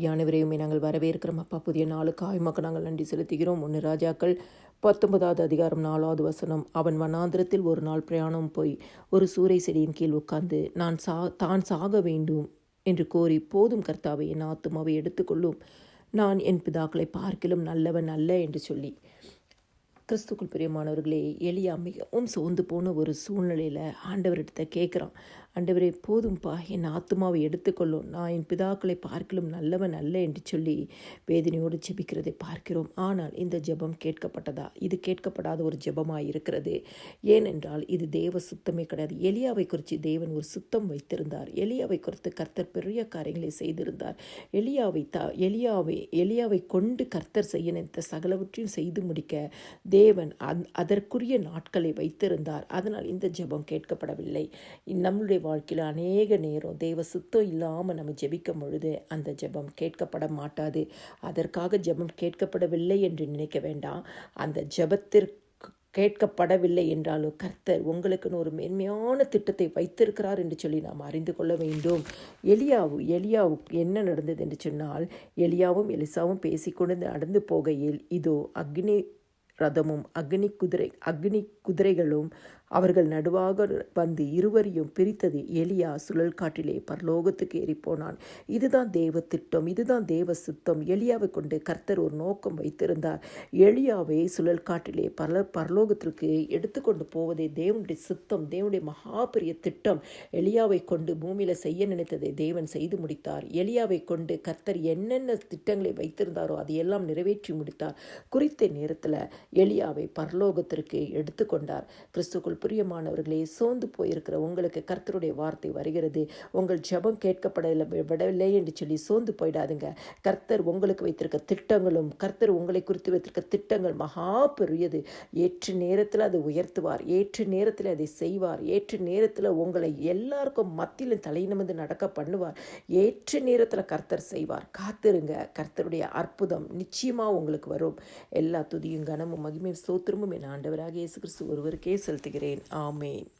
ஆவியானவரையுமே நாங்கள் வரவேற்கிறோம். அப்பா புதிய நாளுக்காய் மக்கள் நாங்கள் நன்றி செலுத்துகிறோம். ஒன்று ராஜாக்கள் பத்தொன்பதாவது அதிகாரம் நாலாவது வசனம். அவன் வனாந்திரத்தில் ஒரு நாள் பிரயாணம் போய் ஒரு சூறை செடியின் கீழ் உட்கார்ந்து நான் சா தான் சாக வேண்டும் என்று கோரி போதும் கர்த்தாவை என் ஆத்துமாவை எடுத்துக்கொள்ளும். நான் என் பிதாக்களை பார்க்கிலும் நல்லவன் அல்ல என்று சொல்லி கிறிஸ்துக்குள் பிரியமானவர்களே எளியா மிகவும் சோர்ந்து போன ஒரு சூழ்நிலையில் ஆண்டவர்கிட்ட கேட்குறான் ஆண்டவரே போதும்பா என் ஆத்மாவை எடுத்துக்கொள்ளும். நான் என் பிதாக்களை பார்க்கலும் நல்லவன் அல்ல என்று சொல்லி வேதனையோடு ஜெபிக்கிறதை பார்க்கிறோம். ஆனால் இந்த ஜெபம் கேட்கப்பட்டதா? இது கேட்கப்படாத ஒரு ஜெபமாக இருக்கிறது. ஏனென்றால் இது தேவ சுத்தமே கிடையாது. எலியாவை குறித்து தேவன் ஒரு சுத்தம் வைத்திருந்தார். எலியாவை குறித்து கர்த்தர் பெரிய காரியங்களை செய்திருந்தார். எலியாவை த எலியாவை எலியாவை கொண்டு கர்த்தர் செய்ய நினைத்த சகலவற்றையும் செய்து முடிக்க தேவன் அந் அதற்குரிய நாட்களை வைத்திருந்தார். அதனால் இந்த ஜெபம் கேட்கப்படவில்லை. நம்மளுடைய வாழ்க்கையில் அநேக நேரம் தேவ சுத்தம் இல்லாமல் நம்ம ஜெபிக்கும் பொழுது அந்த ஜெபம் கேட்கப்பட மாட்டாது. அதற்காக ஜெபம் கேட்கப்படவில்லை என்று நினைக்க வேண்டாம். அந்த ஜெபத்திற்கு கேட்கப்படவில்லை என்றாலும் கர்த்தர் உங்களுக்குன்னு ஒரு மேன்மையான திட்டத்தை வைத்திருக்கிறார் என்று சொல்லி நாம் அறிந்து கொள்ள வேண்டும். எலியாவு எலியாவுக்கு என்ன நடந்தது என்று சொன்னால் எலியாவும் எலிசாவும் பேசிக்கொண்டு நடந்து போகையில் இதோ அக்னி ரதமும் அக்னி குதிரை அக்னி குதிரைகளும் அவர்கள் நடுவாக வந்து இருவரையும் பிரித்தது எலியா சுழல் காட்டிலே பரலோகத்துக்கு ஏறிப்போனான். இதுதான் தேவ திட்டம் இதுதான் தேவ சுத்தம். எலியாவை கொண்டு கர்த்தர் ஒரு நோக்கம் வைத்திருந்தார். எலியாவை சுழல் காட்டிலே பல பரலோகத்திற்கு எடுத்துக்கொண்டு போவதே தேவனுடைய சுத்தம் தேவனுடைய மகா பெரிய திட்டம். எலியாவை கொண்டு பூமியில் செய்ய நினைத்ததை தேவன் செய்து முடித்தார். எலியாவை கொண்டு கர்த்தர் என்னென்ன திட்டங்களை வைத்திருந்தாரோ அதையெல்லாம் நிறைவேற்றி முடித்தார். குறித்த நேரத்தில் எலியாவை பரலோகத்திற்கு எடுத்துக்கொண்டார் கிறிஸ்துக்குள் பிரியமானவர்களே சோர்ந்து போயிருக்கிற உங்களுக்கு கர்த்தருடைய வார்த்தை வருகிறது. உங்கள் ஜெபம் கேட்கப்படவில்லை விடவில்லை என்று சொல்லி சோர்ந்து போயிடாதுங்க. கர்த்தர் உங்களுக்கு வைத்திருக்க திட்டங்களும் கர்த்தர் உங்களை குறித்து வைத்திருக்க திட்டங்கள் மகா பெரியது. ஏற்று நேரத்தில் அதை உயர்த்துவார் ஏற்று நேரத்தில் அதை செய்வார் ஏற்று நேரத்தில் உங்களை எல்லாருக்கும் மத்தியிலும் தலை நடக்க பண்ணுவார். ஏற்று நேரத்தில் கர்த்தர் செய்வார். காத்திருங்க கர்த்தருடைய அற்புதம் நிச்சயமாக உங்களுக்கு வரும். எல்லா துதியும் கனமும் மகிமையும் சோத்திரமும் என் ஆண்டவராக இயேசு கிறிஸ்து ஒருவருக்கே செலுத்துகிறேன். I'll meet.